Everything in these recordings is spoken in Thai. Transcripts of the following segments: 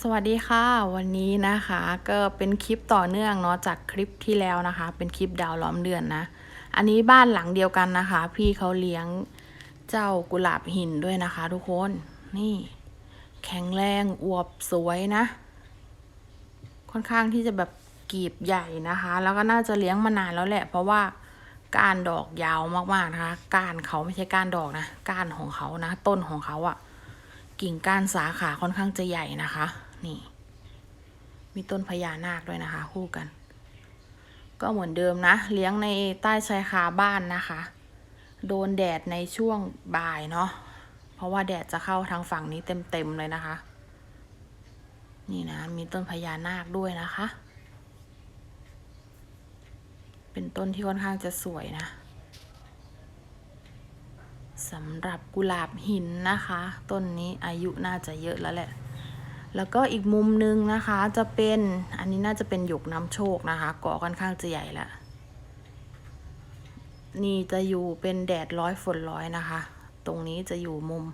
สวัสดีค่ะ วันนี้นะคะก็เป็นคลิปต่อเนื่องเนาะจากคลิปที่แล้วนะคะ เป็นคลิปดาวล้อมเดือนนะ อันนี้บ้านหลังเดียวกันนะคะ พี่เขาเลี้ยงเจ้ากุหลาบหินด้วยนะคะ ทุกคนนี่ แข็งแรงอวบสวยนะ ค่อนข้างที่จะแบบกีบใหญ่นะคะ แล้วก็น่าจะเลี้ยงมานานแล้วแหละ เพราะว่าก้านดอกยาวมากๆนะคะก้านเขาไม่ใช่ก้านดอกนะก้านของเขานะ ต้นของเขาอะ กิ่งก้านสาขาค่อนข้างจะใหญ่นะคะ นี่ มีต้นพญานาคด้วยนะคะ คู่กัน ก็เหมือนเดิมนะ เลี้ยงในใต้ชายคาบ้านนะคะ โดนแดดในช่วงบ่ายเนาะเพราะว่าแดดจะเข้าทางฝั่งนี้เต็มๆเลยนะคะ นี่นะ มีต้นพญานาคด้วยนะคะ เป็นต้นที่ค่อนข้างจะสวยนะ สำหรับกุหลาบหินนะคะต้นนี้อายุน่าจะเยอะแล้วแหละ แล้วก็อีกมุมนึงนะคะจะเป็นอันนี้น่าจะเป็นหยกน้ำโชคนะคะเกาะค่อนข้างจะใหญ่ล้วนี่จะอยู่เป็นแดดร้อยฝนร้อยนะคะ ตรงนี้จะอยู่มุม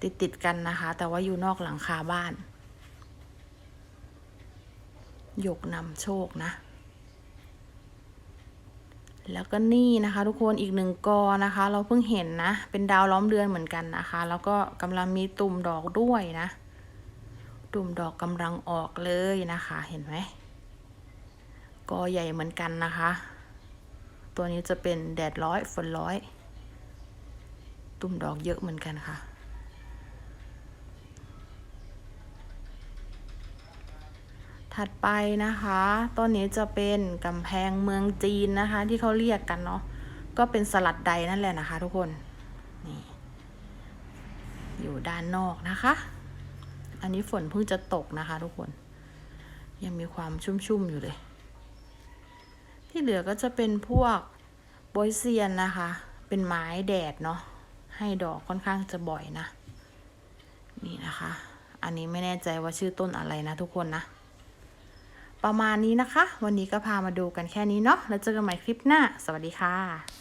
ติดติดกันนะคะ แต่ว่าอยู่นอกหลังคาบ้าน หยกนำโชคนะ แล้วก็นี่นะคะ ทุกคนอีกหนึ่งกอนะคะ เราเพิ่งเห็นนะ เป็นดาวล้อมเดือนเหมือนกันนะคะ แล้วก็กำลังมีตุ่มดอกด้วยนะ ตุ่มดอกกำลังออกเลยนะคะ เห็นไหมกอใหญ่เหมือนกันนะคะ ตัวนี้จะเป็นแดดร้อยฝนร้อย ตุ่มดอกเยอะเหมือนกันค่ะ ถัดไปนะคะต้นนี้จะเป็นกำแพงเมืองจีนนะคะ ที่เขาเรียกกันเนาะก็เป็นสลัดใดนั่นแหละนะคะ ทุกคนนี่อยู่ด้านนอกนะคะ อันนี้ฝนเพิ่งจะตกนะคะ ทุกคน ยังมีความชุ่มๆอยู่เลย ที่เหลือก็จะเป็นพวกโบยเซียนนะคะ เป็นไม้แดดเนาะให้ดอกค่อนข้างจะบ่อยนะ นี่นะคะ อันนี้ไม่แน่ใจว่าชื่อต้นอะไรนะทุกคนนะ ประมาณนี้นะคะ วันนี้ก็พามาดูกันแค่นี้เนาะแล้วเจอกันใหม่คลิปหน้า สวัสดีค่ะ